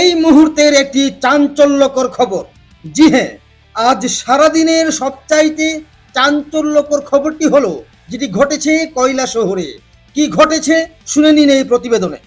এই মুহূর্তের একটি চাঞ্চল্যকর খবর। জি হ্যাঁ আজ সারাদিনের সবচাইতে চাঞ্চল্যকর খবরটি হলো, যেটি ঘটেছে কয়লা শহরে। কি ঘটেছে শুনে নিন এই প্রতিবেদনে।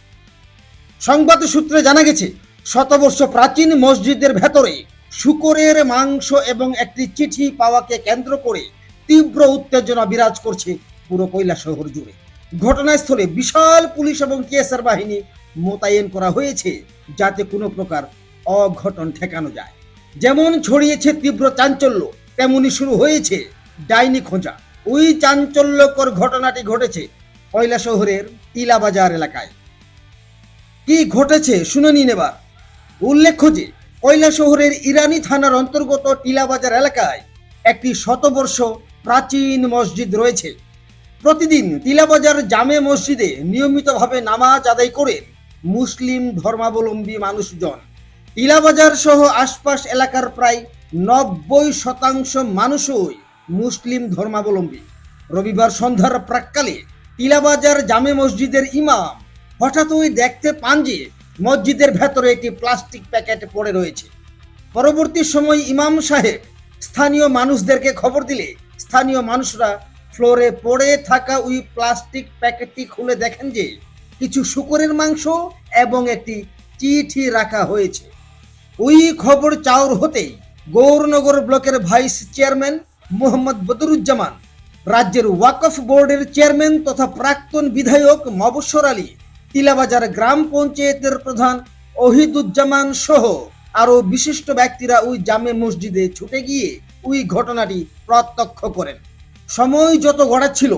সংবাদ সূত্রে জানা গেছে, শতবর্ষ প্রাচীন মসজিদের ভেতরে শুকরের মাংস এবং একটি চিঠি পাওয়াকে কেন্দ্র করে তীব্র উত্তেজনা বিরাজ করছে পুরো কৈলা শহর জুড়ে। ঘটনাস্থলে বিশাল পুলিশ এবং টিএসআর বাহিনী মোতায়েন করা হয়েছে যাতে কোনো প্রকার অঘটন ঠেকানো যায়। যেমন ছড়িয়েছে তীব্র চাঞ্চল্য, তেমনি শুরু হয়েছে ডাইনি খোঁজা। ওই চাঞ্চল্যকর ঘটনাটি ঘটেছে কয়লা শহরের টিলাবাজার এলাকায়। কি ঘটেছে শুনে নিন এবার। উল্লেখ্য যে কয়লা শহরের ইরানি থানার অন্তর্গত টিলাবাজার এলাকায় একটি শতবর্ষ প্রাচীন মসজিদ রয়েছে। প্রতিদিন টিলাবাজার জামে মসজিদে নিয়মিতভাবে নামাজ আদায় করেন মুসলিম ধর্মাবলম্বী মানুষজন। ইলাবাজার সহ আশপাশ এলাকার প্রায় নব্বই শতাংশ মানুষই মুসলিম ধর্মাবলম্বী। রবিবার সন্ধ্যার প্রাককালে ইলাবাজার জামে মসজিদের ইমাম হঠাৎই দেখতে পান যে মসজিদের ভেতরে একটি প্লাস্টিক প্যাকেট পড়ে রয়েছে। পরবর্তী সময় ইমাম সাহেব স্থানীয় মানুষদেরকে খবর দিলে স্থানীয় মানুষরা ফ্লোরে পড়ে থাকা ওই প্লাস্টিক প্যাকেটটি খুলে দেখেন যে কিছু শুকরের মাংস এবং একটি চিঠি রাখা হয়েছে। ওই খবর চাউর হতেই গৌরনগর ব্লকের ভাইস চেয়ারম্যান মোহাম্মদ বদরুজ্জামান, রাজ্যের ওয়াকফ বোর্ডের চেয়ারম্যান তথা প্রাক্তন বিধায়ক মবস্বর আলী, তিলাবাজার গ্রাম পঞ্চায়েতের প্রধান ওহিদুজ্জামান সহ আরও বিশিষ্ট ব্যক্তিরা ওই জামে মসজিদে ছুটে গিয়ে ওই ঘটনাটি প্রত্যক্ষ করেন। সময় যত গড়াচ্ছিল,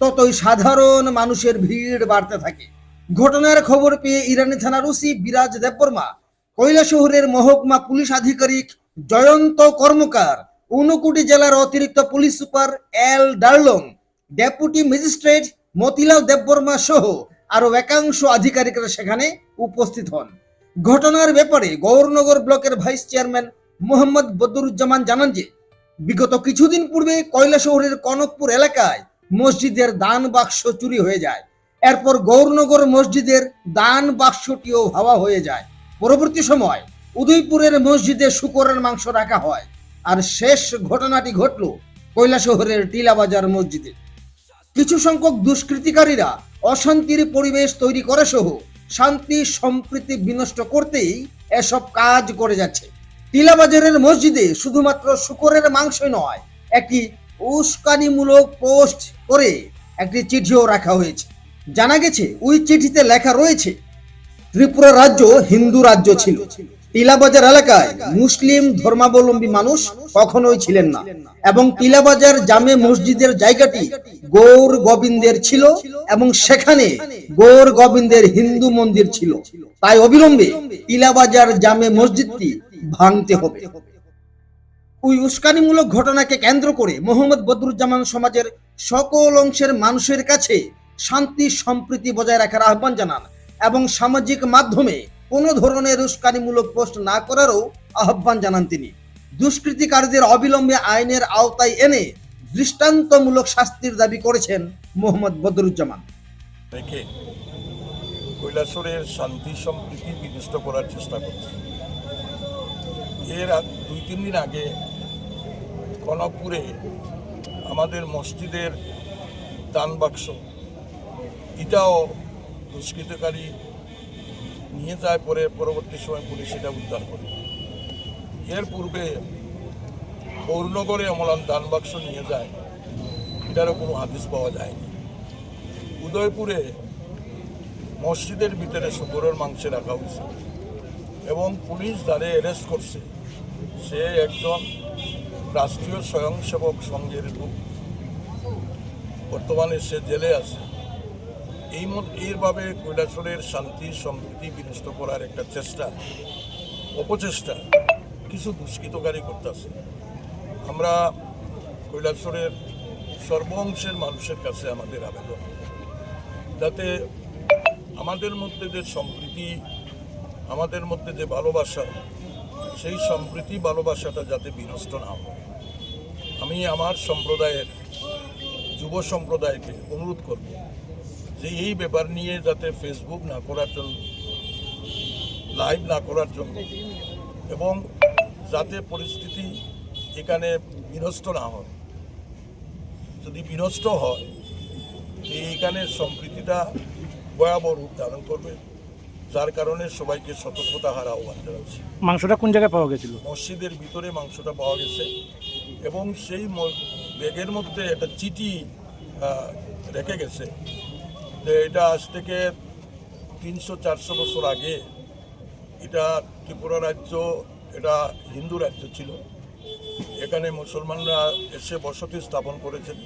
ততই সাধারণ মানুষের ভিড় বাড়তে থাকে। ঘটনার খবর পেয়ে ইরানি থানার ওসি বিরাজ দেববর্মা শহরের মহকুমা পুলিশ আধিকারিক জয়ন্ত কর্মকার, ঊনকোটি জেলার অতিরিক্ত police super L Darlong, deputy magistrate Motilal Debbarma সহ আরও একাংশ আধিকারিকরা সেখানে উপস্থিত হন। ঘটনার ব্যাপারে গৌরনগর ব্লকের ভাইস চেয়ারম্যান মোহাম্মদ বদরুজ্জামান জানান যে, বিগত কিছুদিন পূর্বে কয়লা শহরের কনকপুর এলাকায় মসজিদের দান বাক্স চুরি হয়ে যায়। এরপর গৌরনগর মসজিদের দান বাক্সটিও হাওয়া হয়ে যায়। পরবর্তী সময় উদয়পুরের মসজিদে শুকরের মাংস রাখা হয় আর শেষ ঘটনাটি ঘটল কয়লা শহরের টিলাবাজার মসজিদে। কিছু সংখ্যক দুষ্কৃতিকারীরা অশান্তির পরিবেশ তৈরি করে সহ শান্তি, সম্প্রীতি বিনষ্ট করতেই এসব কাজ করে যাচ্ছে। টিলাবাজারের মসজিদে শুধুমাত্র শুকরের মাংস নয়, একটি উস্কানিমূলক পোস্ট করে একটি চিঠিও রাখা হয়েছে। জানা গেছে, ওই চিঠিতে লেখা রয়েছে, ত্রিপুরা রাজ্য হিন্দু রাজ্য ছিল। টিলাবাজার এলাকায় মুসলিম ধর্মাবলম্বী মানুষ কখনোই ছিলেন না এবং টিলাবাজার জামে মসজিদের জায়গাটি গৌর গোবিন্দের ছিল এবং সেখানে গৌর গোবিন্দের হিন্দু মন্দির ছিল। তাই অবিলম্বে টিলাবাজার জামে মসজিদটি ভাঙতে হবে। ওই উস্কানিমূলক ঘটনাকে কেন্দ্র করে মোহাম্মদ বদরুজ্জামান সমাজের সকল অংশের মানুষের কাছে শান্তি, সম্প্রীতি বজায় রাখার আহ্বান জানান এবং সামাজিক মাধ্যমে কোনো ধরনের উস্কানিমূলক পোস্ট না করারও আহ্বান জানান তিনি। দুষ্কৃতিকারীদের অবিলম্বে আইনের আওতায় এনে দৃষ্টান্তমূলক শাস্তির দাবি করেছেন মোহাম্মদ বদরুজ্জামান। রেখে কৈলাসরের শান্তি, সম্প্রীতি বিনষ্ট করার চেষ্টা করছে। এর দুই, তিন দিন আগে কনকপুরে আমাদের মসজিদের দান বাক্স এটাও দুষ্কৃতকারী নিয়ে যায় পরে, পরবর্তী সময় পুলিশ এটা উদ্ধার করে। এর পূর্বে পৌরনগরে অমলান দান বাক্স নিয়ে যায়। এটারও কোনো হাদিস পাওয়া যায়নি। উদয়পুরে মসজিদের ভিতরে শুকরের মাংস রাখা হয়েছে এবং পুলিশ তারে অ্যারেস্ট করছে। সে একজন রাষ্ট্রীয় স্বয়ংসেবক সংঘের লোক। বর্তমানে সে জেলে আছে। এই এইভাবে কৈলাসরের শান্তি, সম্প্রীতি বিনষ্ট করার একটা চেষ্টা, অপচেষ্টা কিছু দুষ্কৃতকারী করতেছে। আমরা কৈলাসরের সর্ব অংশের মানুষের কাছে আমাদের আবেদন, যাতে আমাদের মধ্যে যে সম্প্রীতি, আমাদের মধ্যে যে ভালোবাসা, সেই সম্প্রীতি ভালোবাসাটা যাতে বিনষ্ট না হয়। আমি আমার সম্প্রদায়ের, যুব সম্প্রদায়কে অনুরোধ করব যে এই ব্যাপার নিয়ে যাতে ফেসবুক না করার জন্য লাইভ না করার জন্য এবং যাতে পরিস্থিতি এখানে বিনষ্ট না হয়। যদি বিনষ্ট হয় এইখানে সম্প্রীতিটা ভয়াবহ রূপ ধারণ করবে যার কারণে সবাইকে সতর্কতা হারা আহ্বান জানাচ্ছি। মাংসটা কোন জায়গায় পাওয়া গেছিল? মসজিদের ভিতরে মাংসটা পাওয়া গেছে এবং সেই ব্যাগের মধ্যে একটা চিঠি রেখে গেছে যে এটা আজ থেকে তিনশো, চারশো বছর আগে এটা ত্রিপুরা রাজ্য, এটা হিন্দু রাজ্য ছিল। এখানে মুসলমানরা এসে বসতি স্থাপন করেছেন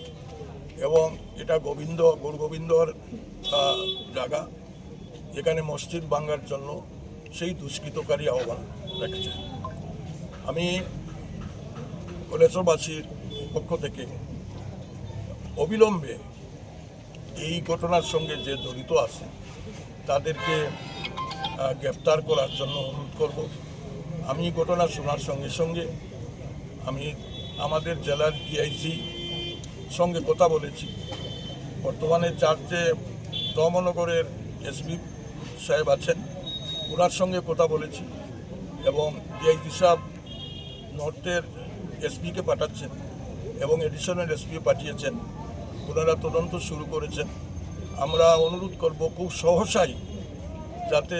এবং এটা গোবিন্দ, গুরু গোবিন্দর জায়গা। এখানে মসজিদ ভাঙ্গার জন্য সেই দুষ্কৃতকারী আহ্বান রেখেছে। আমি কৈলাসবাসীর পক্ষ থেকে অবিলম্বে এই ঘটনার সঙ্গে যে জড়িত আছে তাদেরকে আহ, গ্রেপ্তার করার জন্য অনুরোধ করব। আমি ঘটনা শোনার সঙ্গে সঙ্গে আমি আমাদের জেলার ডিআইসি সঙ্গে কথা বলেছি। বর্তমানে চার্চে দমনগরের এসপি সাহেব আছেন ওনার সঙ্গে কথা বলেছি এবং ডিআইসি সাহেব নর্থের এসপিকে পাঠাচ্ছেন এবং এডিশনাল এসপি পাঠিয়েছেন। ওনারা তদন্ত শুরু করেছেন। আমরা অনুরোধ করব খুব সহসাই যাতে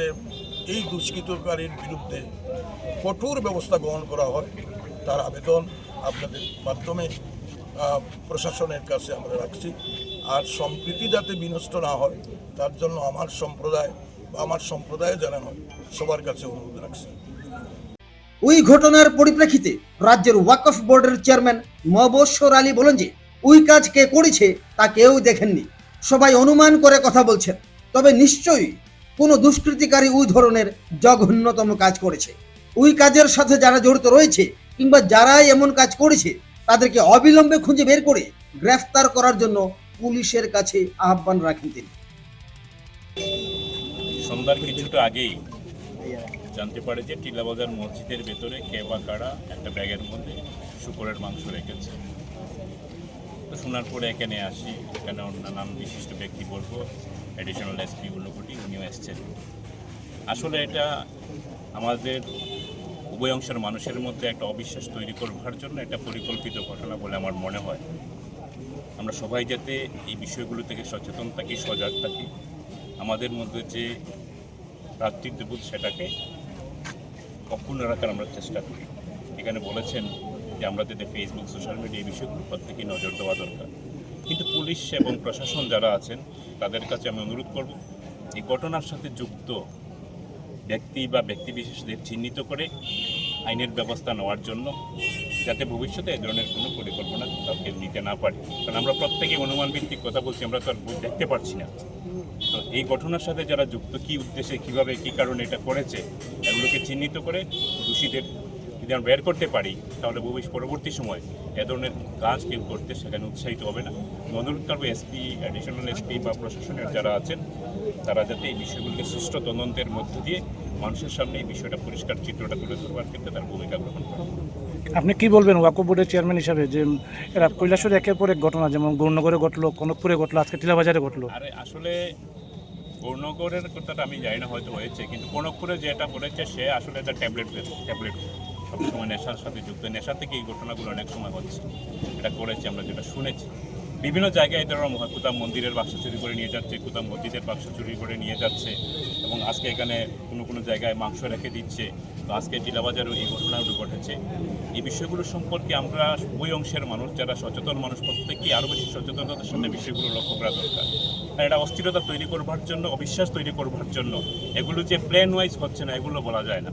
এই দুষ্কৃতকারীর বিরুদ্ধে কঠোর ব্যবস্থা গ্রহণ করা হয়। তার আবেদন আপনাদের মাধ্যমে প্রশাসনের কাছে আমরা রাখছি। আর সম্প্রীতি যাতে বিনষ্ট না হয়, তার জন্য আমার সম্প্রদায় বা আমার সম্প্রদায়ে জানানো সবার কাছে অনুরোধ রাখছি। ওই ঘটনার পরিপ্রেক্ষিতে রাজ্যের ওয়াকফ বোর্ডের চেয়ারম্যান মবশ্বর আলী বলেন যে ওই কাজ কে করেছে তা কেউ দেখেননি। সবাই অনুমান করে কথা বলছেন, তবে নিশ্চয়ই কোনো দুষ্কৃতিকারী ওই ধরনের জঘন্যতম কাজ করেছে। ওই কাজের সাথে যারা জড়িত রয়েছে কিংবা যারাই এমন কাজ করেছে, তাদেরকে অবিলম্বে খুঁজে বের করে গ্রেফতার করার জন্য পুলিশের কাছে আহ্বান রাখেন তিনি। সন্ধ্যার কিছুটা আগেই জানতে পারে যে টিলাবাজার মসজিদের ভেতরে কে বা কারা একটা ব্যাগের মধ্যে শুকরের মাংস রেখেছে। তো শোনার পরে এখানে আসি। এখানে নানান বিশিষ্ট ব্যক্তি বলব অ্যাডিশনাল এসপি উন্নকুটি উনিও এসছেন। আসলে এটা আমাদের উভয় অংশের মানুষের মধ্যে একটা অবিশ্বাস তৈরি করবার জন্য একটা পরিকল্পিত ঘটনা বলে আমার মনে হয়। আমরা সবাই যাতে এই বিষয়গুলো থেকে সচেতন থাকি, সজাগ থাকি, আমাদের মধ্যে যে ভ্রাতৃত্ববোধ সেটাকে অক্ষুণ্ণ রাখার আমরা চেষ্টা করি। এখানে বলেছেন যে আমরা যাতে ফেসবুক সোশ্যাল মিডিয়া এই বিষয়গুলো প্রত্যেকেই নজর দেওয়া দরকার। কিন্তু পুলিশ এবং প্রশাসন যারা আছেন, তাদের কাছে আমি অনুরোধ করব, এই ঘটনার সাথে যুক্ত ব্যক্তি বা ব্যক্তিবিশেষদের চিহ্নিত করে আইনের ব্যবস্থা নেওয়ার জন্য যাতে ভবিষ্যতে এই ধরনের কোনো পরিকল্পনা কাউকে নিতে না পারে। কারণ আমরা প্রত্যেকে অনুমান ভিত্তিক কথা বলছি, আমরা তো আর দেখতে পারছি না। তো এই ঘটনার সাথে যারা যুক্ত, কি উদ্দেশ্যে, কীভাবে, কি কারণে এটা করেছে, এগুলোকে চিহ্নিত করে দোষীদের যদি আমরা বের করতে পারি তাহলে ভবিষ্যৎ পরবর্তী সময় এ ধরনের কাজ কেউ করতে সেখানে উৎসাহিত হবে না। অনুরোধ করব এসপি অ্যাডিশনাল এসপি বা প্রশাসনের যারা আছেন তারা যাতে এই বিষয়গুলিকে সুষ্ঠু তদন্তের মধ্য দিয়ে মানুষের সামনে এই বিষয়টা পরিষ্কার চিত্রটা তুলে ধরবার ক্ষেত্রে তার ভূমিকা গ্রহণ করে। আপনি কি বলবেন ওয়াকফ বোর্ডের চেয়ারম্যান হিসাবে যে এরা কৈলাসের একের পর এক ঘটনা যেমন গৌরনগরে ঘটলো কনকপুরে ঘটলো আজকে টিলাবাজারে ঘটলো? আরে আসলে গৌরনগরের কথাটা আমি জানি না হয়তো হয়েছে কিন্তু কনকপুরে যেটা বলেছে সে আসলে একটা ট্যাবলেট ট্যাবলেট। সবসময় নেশার সাথে যুক্ত। নেশা থেকে এই ঘটনাগুলো অনেক সময় হচ্ছে। এটা করেছি আমরা, যেটা শুনেছি। বিভিন্ন জায়গায় মহা- কোথাও মন্দিরের বাক্স চুরি করে নিয়ে যাচ্ছে কোথাও মসজিদের বাক্স চুরি করে নিয়ে যাচ্ছে এবং আজকে এখানে কোনো কোনো জায়গায় মাংস রেখে দিচ্ছে। তো আজকে টিলাবাজারও এই ঘটনাগুলো ঘটেছে। এই বিষয়গুলো সম্পর্কে আমরা ওই অংশের মানুষ, যারা সচেতন মানুষ প্রত্যেকেই আরও বেশি সচেতনতার সামনে বিষয়গুলো লক্ষ্য করা দরকার। আর এটা অস্থিরতা তৈরি করবার জন্য, অবিশ্বাস তৈরি করবার জন্য, এগুলো যে প্ল্যান ওয়াইজ হচ্ছে না, এগুলো বলা যায় না।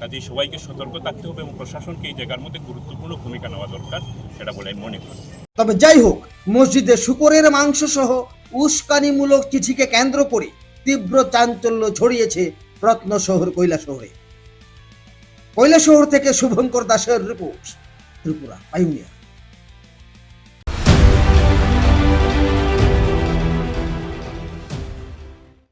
কাজেই সবাইকে সতর্ক থাকতে হবে এবং প্রশাসনকে এই জায়গার মধ্যে গুরুত্বপূর্ণ ভূমিকা নেওয়া দরকার, সেটা বলে আমি মনে করি। তবে যাই হোক, মসজিদে শুকরের মাংস সহ উস্কানিমূলক চিঠিকে কেন্দ্র করে তীব্র চাঞ্চল্য ছড়িয়েছে রত্ন শহর কৈলা শহরে। কৈলা শহর থেকে শুভঙ্কর দাসের রিপোর্ট, ত্রিপুরা পাইউনিয়া